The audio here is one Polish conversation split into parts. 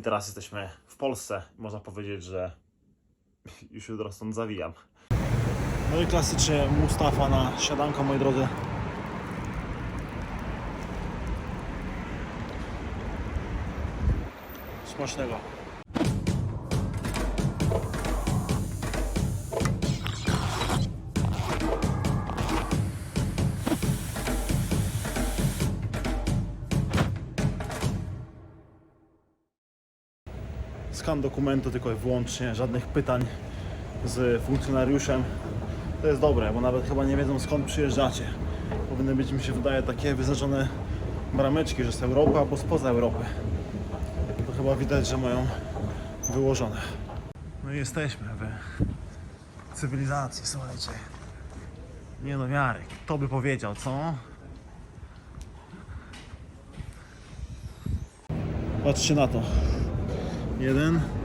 I teraz jesteśmy w Polsce. Można powiedzieć, że już jutro stąd zawijam. No i klasycznie Mustafa na siadanko, moi drodzy. Smacznego. Skan dokumentu tylko i wyłącznie, żadnych pytań z funkcjonariuszem. To jest dobre, bo nawet chyba nie wiedzą skąd przyjeżdżacie. Powinny być, mi się wydaje, takie wyznaczone brameczki, że z Europy albo spoza Europy. To chyba widać, że mają wyłożone. No i jesteśmy w cywilizacji, słuchajcie. Nie do wiary. Kto by powiedział, co? Patrzcie na to. Jeden.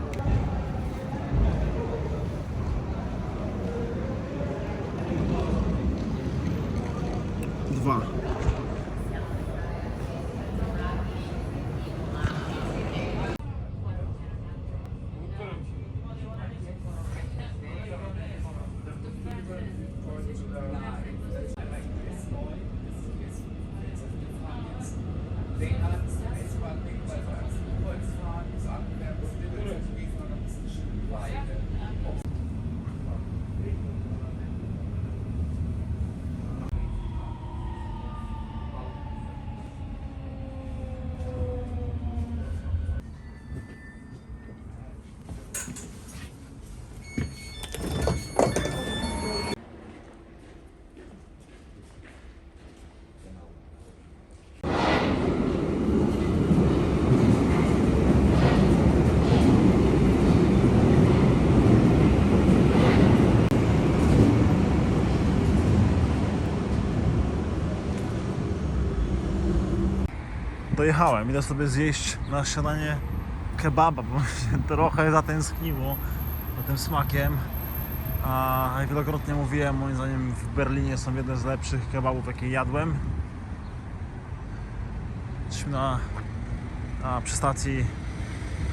Dojechałem. Idę sobie zjeść na śniadanie kebaba, bo mi się trochę zatęskniło za tym smakiem. A jak wielokrotnie mówiłem, moim zdaniem w Berlinie są jedne z lepszych kebabów, jakie jadłem. Jesteśmy na, na przystacji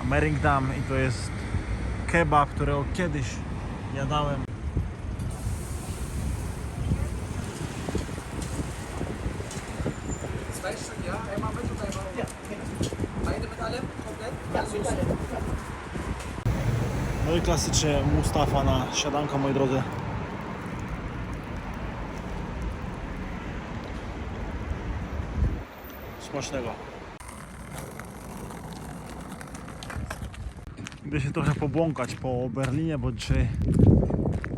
Meringdam i to jest kebab, którego kiedyś jadałem. Klasycznie Mustafa na siadanko, moi drodzy. Smacznego. Idę się trochę pobłąkać po Berlinie, bo dzisiaj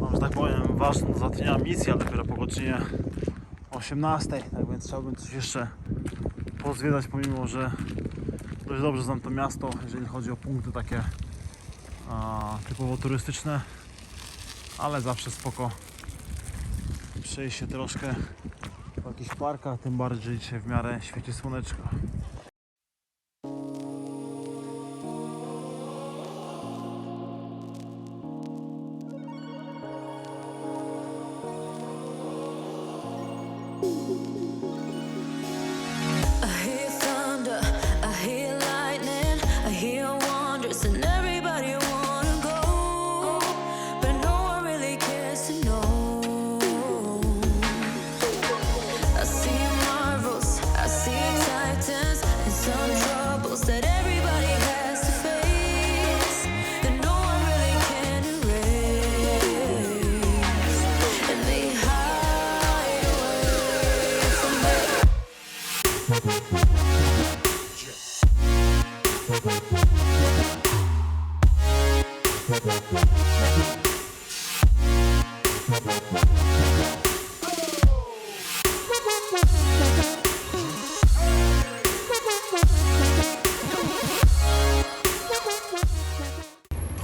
mam, że tak powiem, ważną załatwienia misję, ale dopiero po godzinie 18, tak więc chciałbym coś jeszcze pozwiedzać, pomimo, że dość dobrze znam to miasto, jeżeli chodzi o punkty takie a, typowo turystyczne, ale zawsze spoko przejść się troszkę po jakichś parkach, tym bardziej dzisiaj w miarę świeci słoneczko. I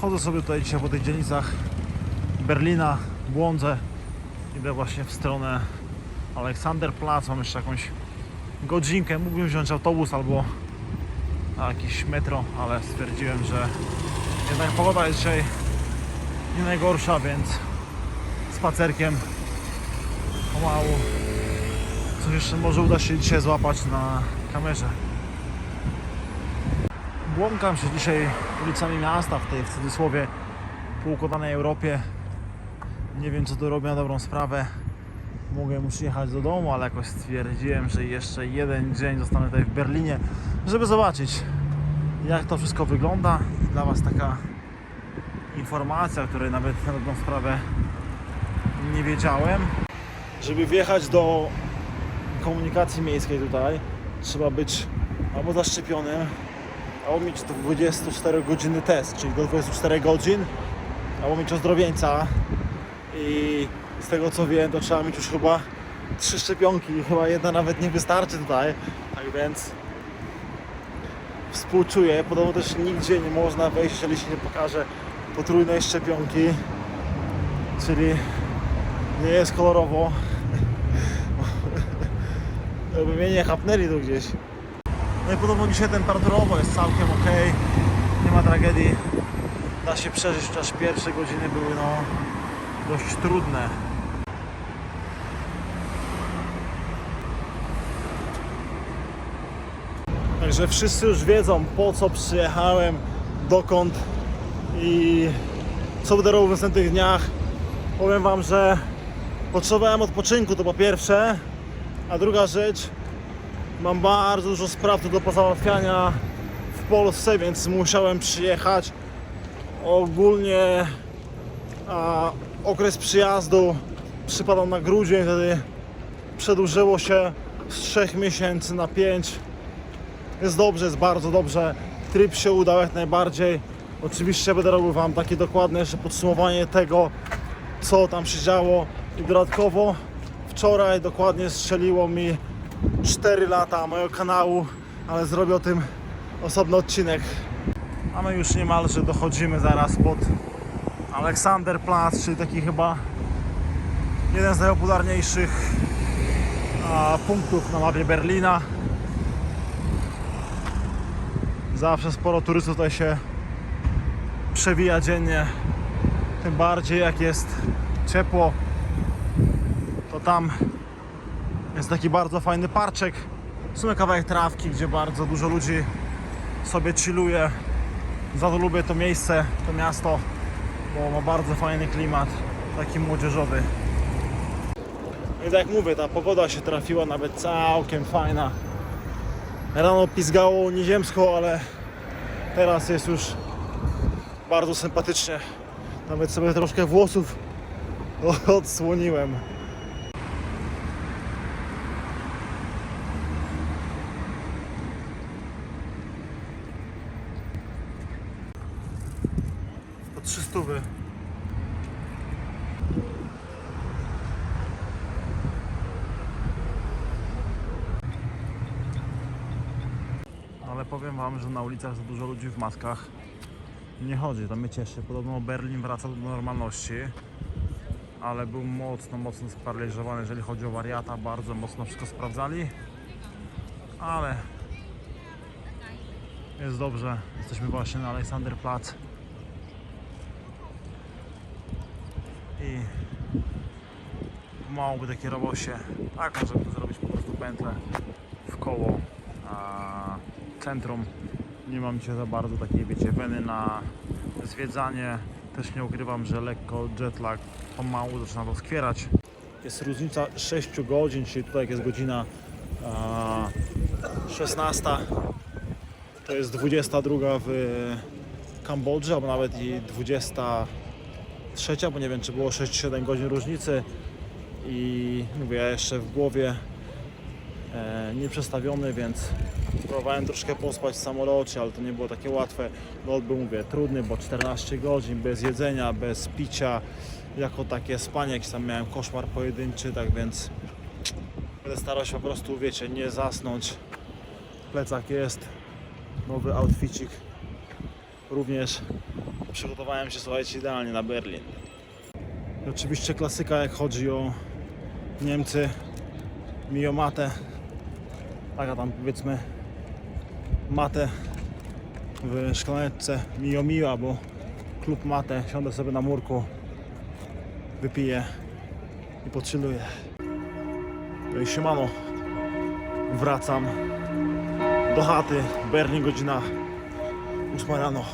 Chodzę sobie tutaj dzisiaj po tych dzielnicach Berlina, błądzę. Idę właśnie w stronę Aleksanderplatz, mam jeszcze jakąś godzinkę. Mógłbym wziąć autobus albo jakiś metro, ale stwierdziłem, że jednak pogoda jest dzisiaj nie najgorsza, więc spacerkiem pomału coś jeszcze może uda się dzisiaj złapać na kamerze. Błąkam się dzisiaj ulicami miasta w tej w cudzysłowie półkotanej Europie. Nie wiem co tu robię na dobrą sprawę. Mogłem już jechać do domu, ale jakoś stwierdziłem, że jeszcze jeden dzień zostanę tutaj w Berlinie, żeby zobaczyć jak to wszystko wygląda. Dla Was taka informacja, o której nawet na dobrą sprawę nie wiedziałem. Żeby wjechać do komunikacji miejskiej tutaj, trzeba być albo zaszczepionym, albo mieć 24 godziny test, czyli do 24 godzin, albo mieć ozdrowieńca i z tego co wiem, to trzeba mieć już chyba trzy szczepionki, chyba jedna nawet nie wystarczy tutaj, tak więc współczuję. Podobno też nigdzie nie można wejść, jeżeli się nie pokaże potrójnej szczepionki, czyli nie jest kolorowo. Żeby mnie nie chapnęli tu gdzieś. No i podobno dzisiaj temperaturowo jest całkiem ok. Nie ma tragedii. Da się przeżyć, chociaż pierwsze godziny były no dość trudne. Także wszyscy już wiedzą po co przyjechałem, dokąd i co będę robił w następnych dniach. Powiem Wam, że potrzebowałem odpoczynku to po pierwsze, a druga rzecz, mam bardzo dużo spraw do pozałatwiania w Polsce, więc musiałem przyjechać. Ogólnie a, okres przyjazdu przypadał na grudzień, wtedy przedłużyło się z 3 miesięcy na 5. Jest dobrze, jest bardzo dobrze. Tryb się udał jak najbardziej. Oczywiście będę robił Wam takie dokładne jeszcze podsumowanie tego, co tam się działo. I dodatkowo wczoraj dokładnie strzeliło mi 4 lata mojego kanału, ale zrobię o tym osobny odcinek. A my już niemalże dochodzimy zaraz pod Aleksanderplatz, czyli taki chyba jeden z najpopularniejszych punktów na mapie Berlina. Zawsze sporo turystów tutaj się przewija dziennie. Tym bardziej jak jest ciepło, to tam jest taki bardzo fajny parczek. W sumie kawałek trawki, gdzie bardzo dużo ludzi sobie chilluje. Za to lubię to miejsce, to miasto, bo ma bardzo fajny klimat, taki młodzieżowy. I tak jak mówię, ta pogoda się trafiła nawet całkiem fajna. Rano pizgało nieziemsko, ale teraz jest już bardzo sympatycznie. Nawet sobie troszkę włosów odsłoniłem. Po 300 wy. Ale powiem wam, że na ulicach za dużo ludzi w maskach nie chodzi, to mnie cieszy. Podobno Berlin wraca do normalności, ale był mocno, mocno sparaliżowany, jeżeli chodzi o wariata, bardzo mocno wszystko sprawdzali, ale jest dobrze. Jesteśmy właśnie na Alexanderplatz i pomału będę kierował się tak, żeby zrobić po prostu pętlę w koło centrum. Nie mam dzisiaj za bardzo takiej, wiecie, weny na zwiedzanie. Też nie ukrywam, że lekko jetlag pomału zaczyna doskwierać. Jest różnica 6 godzin, czyli tutaj jest godzina a, 16, to jest 22 w Kambodży, albo nawet i 23, bo nie wiem czy było 6-7 godzin różnicy i mówię, ja jeszcze w głowie e, nieprzestawiony, więc próbowałem troszkę pospać w samolocie, ale to nie było takie łatwe. Lot był, mówię, trudny, bo 14 godzin bez jedzenia, bez picia, jako takie spanie, jakiś tam miałem koszmar pojedynczy, tak więc będę starał się po prostu, wiecie, nie zasnąć. Plecak jest, nowy outficik. Również przygotowałem się, słuchajcie, idealnie na Berlin. I oczywiście klasyka, jak chodzi o Niemcy, Mio Mate. Taka tam powiedzmy matę w szklaneczce Mio Mio albo klub Mate. Siądę sobie na murku, wypiję i pochilluję. No i siemano, wracam do chaty. Berlin godzina 8 rano.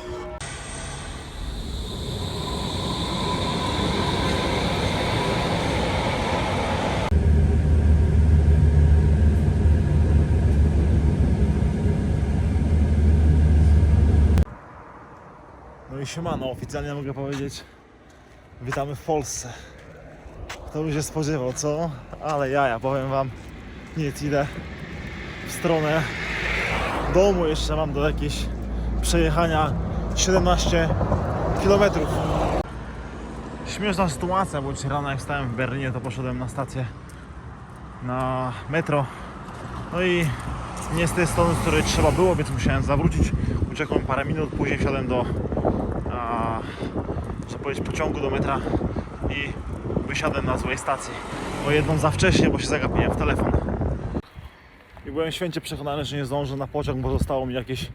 Siemano, oficjalnie mogę powiedzieć Witamy w Polsce Kto by się spodziewał, co? Ale jaja, powiem wam Nic, idę w stronę domu Jeszcze mam do jakieś przejechania 17 km Śmieszna sytuacja, bo dzisiaj rano jak stałem w Berlinie to poszedłem na stację na metro no i nie z tej strony, z której trzeba było, więc musiałem zawrócić. Uciekłem parę minut, później wsiadłem do, a, można powiedzieć, pociągu do metra i wysiadłem na złej stacji. O jedną za wcześnie, bo się zagapiłem w telefon. I byłem święcie przekonany, że nie zdążę na pociąg, bo zostało mi jakieś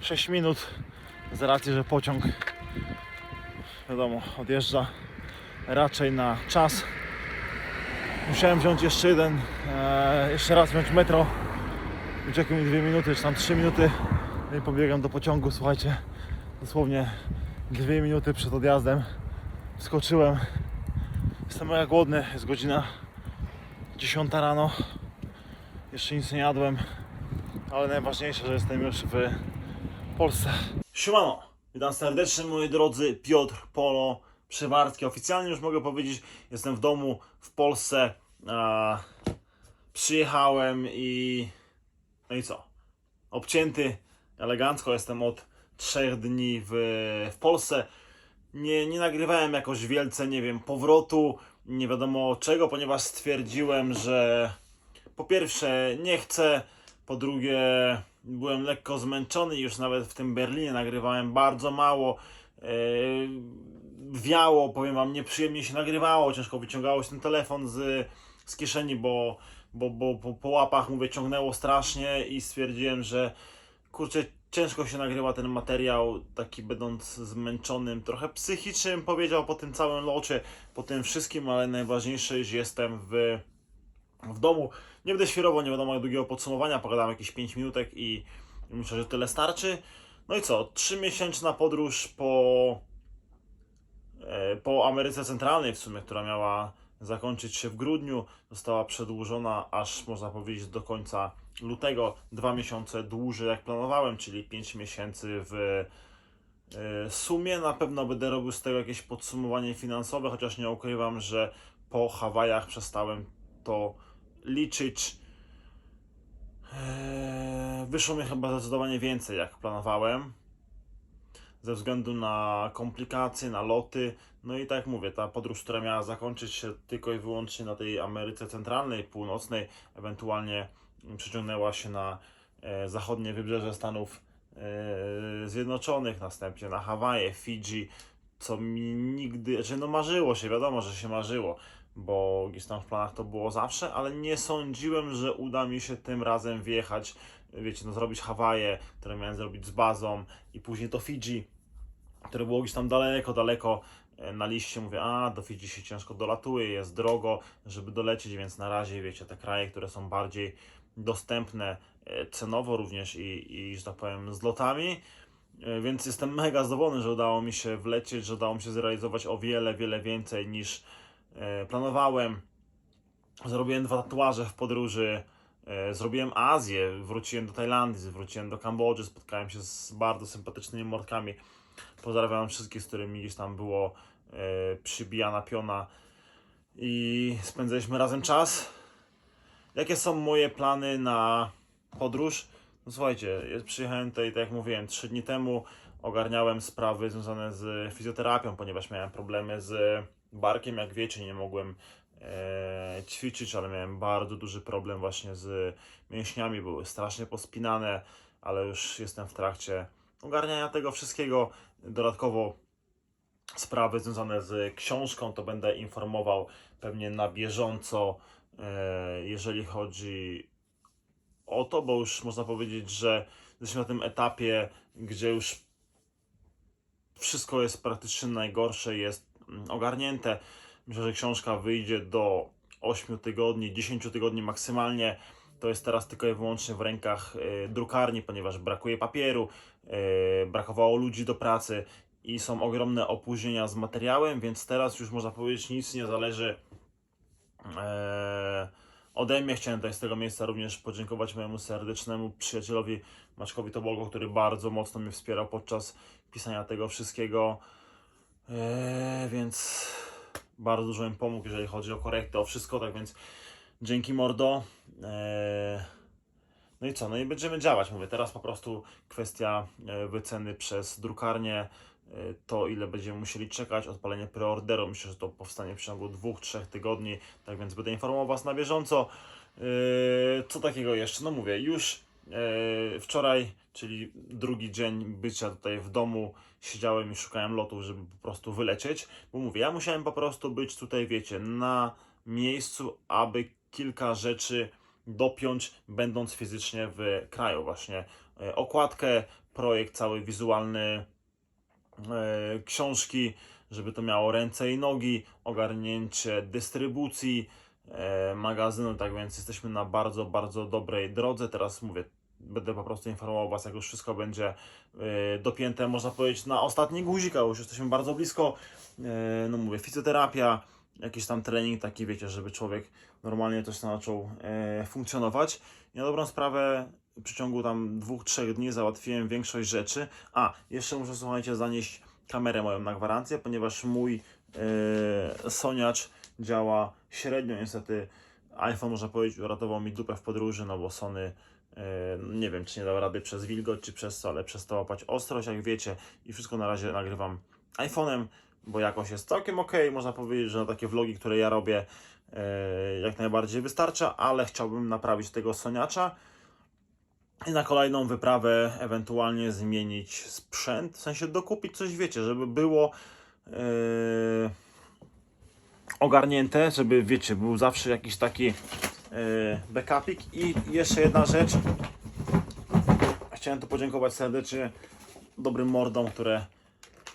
6 minut. Z racji, że pociąg, wiadomo, odjeżdża raczej na czas. Musiałem wziąć jeszcze jeden, e, jeszcze raz wziąć metro. Uciekły mi dwie minuty, czy tam trzy minuty. No i pobiegam do pociągu, słuchajcie. Dosłownie dwie minuty przed odjazdem. Wskoczyłem. Jestem mega głodny, jest godzina 10 rano. Jeszcze nic nie jadłem, ale najważniejsze, że jestem już w Polsce. Siemano, witam serdecznie moi drodzy, Piotr Polo Przywarski. Oficjalnie już mogę powiedzieć, jestem w domu w Polsce. Przyjechałem i no i co? Obcięty elegancko jestem od trzech dni w, w Polsce. Nie, nie nagrywałem jakoś wielce, nie wiem, powrotu, nie wiadomo czego, ponieważ stwierdziłem, że po pierwsze nie chcę, po drugie byłem lekko zmęczony, już nawet w tym Berlinie nagrywałem bardzo mało. Yy, wiało, powiem wam, nieprzyjemnie się nagrywało, ciężko wyciągało się ten telefon z, z kieszeni, bo, bo, bo po, łapach, mówię, ciągnęło strasznie i stwierdziłem, że kurczę, ciężko się nagrywa ten materiał, taki będąc zmęczonym, trochę psychicznym, powiedział po tym całym locie, po tym wszystkim, ale najważniejsze, że jestem w, w domu. Nie będę świrował, nie wiadomo jak długiego podsumowania, pogadam jakieś 5 minutek i myślę, że tyle starczy. No i co, 3-miesięczna podróż po, e, po Ameryce Centralnej w sumie, która miała zakończyć się w grudniu, została przedłużona aż można powiedzieć do końca lutego, dwa miesiące dłużej jak planowałem, czyli 5 miesięcy w e, sumie. Na pewno będę robił z tego jakieś podsumowanie finansowe, chociaż nie ukrywam, że po Hawajach przestałem to liczyć. Eee, Wyszło mi chyba zdecydowanie więcej jak planowałem. Ze względu na komplikacje, na loty. No i tak mówię, ta podróż, która miała zakończyć się tylko i wyłącznie na tej Ameryce Centralnej, Północnej, ewentualnie przeciągnęła się na e, zachodnie wybrzeże Stanów e, Zjednoczonych, następnie na Hawaje, Fidżi, co mi nigdy, znaczy no marzyło się, wiadomo, że się marzyło, bo gdzieś tam w planach to było zawsze, ale nie sądziłem, że uda mi się tym razem wjechać, wiecie, no zrobić Hawaje, które miałem zrobić z bazą i później to Fidżi, które było gdzieś tam daleko, daleko e, na liście. Mówię, a do Fidżi się ciężko dolatuje, jest drogo, żeby dolecieć, więc na razie, wiecie, te kraje, które są bardziej dostępne e, cenowo również i, i że tak powiem, z lotami. E, Więc jestem mega zadowolony, że udało mi się wlecieć, że udało mi się zrealizować o wiele, wiele więcej niż e, planowałem. Zrobiłem dwa tatuaże w podróży. Zrobiłem Azję, wróciłem do Tajlandii, wróciłem do Kambodży, spotkałem się z bardzo sympatycznymi mordkami. Pozdrawiam wszystkich, z którymi gdzieś tam było przybijana piona i spędzaliśmy razem czas. Jakie są moje plany na podróż? No słuchajcie, przyjechałem tutaj, tak jak mówiłem, trzy dni temu. Ogarniałem sprawy związane z fizjoterapią, ponieważ miałem problemy z barkiem. Jak wiecie, nie mogłem e, ćwiczyć, ale miałem bardzo duży problem właśnie z mięśniami. Były strasznie pospinane, ale już jestem w trakcie ogarniania tego wszystkiego. Dodatkowo sprawy związane z książką, to będę informował pewnie na bieżąco, jeżeli chodzi o to, bo już można powiedzieć, że jesteśmy na tym etapie, gdzie już wszystko jest praktycznie najgorsze, jest mm, ogarnięte. Myślę, że książka wyjdzie do 8 tygodni, 10 tygodni maksymalnie. to jest teraz tylko i wyłącznie w rękach e, drukarni, ponieważ brakuje papieru, e, brakowało ludzi do pracy i są ogromne opóźnienia z materiałem, więc teraz już można powiedzieć nic nie zależy e, ode mnie. Chciałem tutaj z tego miejsca również podziękować mojemu serdecznemu przyjacielowi Maczkowi Tobolgo, który bardzo mocno mnie wspierał podczas pisania tego wszystkiego, e, więc bardzo dużo mi pomógł, jeżeli chodzi o korektę, o wszystko, tak więc dzięki mordo. E, no i co? No i będziemy działać. Mówię, teraz po prostu kwestia e, wyceny przez drukarnię, to ile będziemy musieli czekać, odpalenie preorderu. Myślę, że to powstanie w ciągu dwóch, trzech tygodni, tak więc będę informował Was na bieżąco. E, Co takiego jeszcze? No mówię, już e, wczoraj, czyli drugi dzień bycia tutaj w domu, siedziałem i szukałem lotów, żeby po prostu wylecieć, bo mówię, ja musiałem po prostu być tutaj, wiecie, na miejscu, aby kilka rzeczy dopiąć, będąc fizycznie w kraju. Właśnie e, okładkę, projekt cały wizualny, książki, żeby to miało ręce i nogi, ogarnięcie dystrybucji e, magazynu, tak więc jesteśmy na bardzo, bardzo dobrej drodze. Teraz mówię, będę po prostu informował Was, jak już wszystko będzie e, dopięte, można powiedzieć, na ostatni guzik, a już jesteśmy bardzo blisko. E, no mówię, fizjoterapia, jakiś tam trening taki, wiecie, żeby człowiek normalnie zaczął e, funkcjonować. I na dobrą sprawę w przeciągu tam dwóch, trzech dni załatwiłem większość rzeczy. A, jeszcze muszę, słuchajcie, zanieść kamerę moją na gwarancję, ponieważ mój e, Soniacz działa średnio, niestety iPhone, można powiedzieć, uratował mi dupę w podróży, no bo Sony e, nie wiem, czy nie dał rady przez wilgoć, czy przez co, ale przez to łapać ostrość, jak wiecie, i wszystko na razie nagrywam iPhone'em, bo jakoś jest całkiem ok. Można powiedzieć, że na takie vlogi, które ja robię, e, jak najbardziej wystarcza, ale chciałbym naprawić tego Soniacza na kolejną wyprawę ewentualnie zmienić sprzęt, w sensie dokupić coś, wiecie, żeby było e, ogarnięte, żeby, wiecie, był zawsze jakiś taki e, backupik i jeszcze jedna rzecz, chciałem tu podziękować serdecznie dobrym mordom, które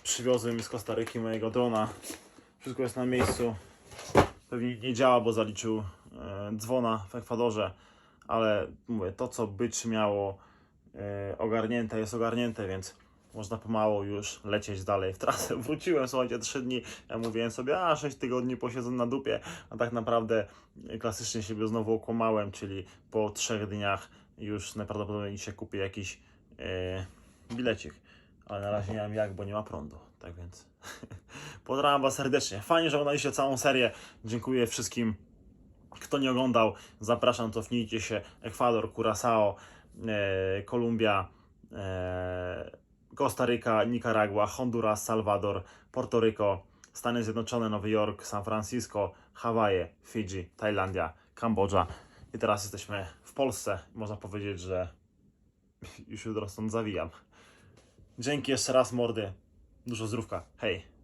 przywiozły mi z Kostaryki mojego drona. Wszystko jest na miejscu. Pewnie nie działa, bo zaliczył e, dzwona w Ekwadorze, ale mówię, to co być miało e, ogarnięte jest ogarnięte, więc można pomału już lecieć dalej w trasę. Wróciłem, słuchajcie, 3 dni. Ja mówiłem sobie, a 6 tygodni posiedzę na dupie, a tak naprawdę klasycznie siebie znowu okłamałem, czyli po 3 dniach już najprawdopodobniej się kupię jakiś e, bilecik. Ale na razie nie mam jak, bo nie ma prądu. Tak więc pozdrawiam Was serdecznie. Fajnie, że oglądaliście całą serię. Dziękuję wszystkim, kto nie oglądał. Zapraszam, cofnijcie się. Ekwador, Curaçao, e, Kolumbia, e, Kostaryka, Nicaragua, Honduras, Salwador, Porto Rico, Stany Zjednoczone, Nowy Jork, San Francisco, Hawaje, Fidżi, Tajlandia, Kambodża. I teraz jesteśmy w Polsce. Można powiedzieć, że już jutro stąd zawijam. Dzięki jeszcze raz, mordy. Dużo zdrówka. Hej.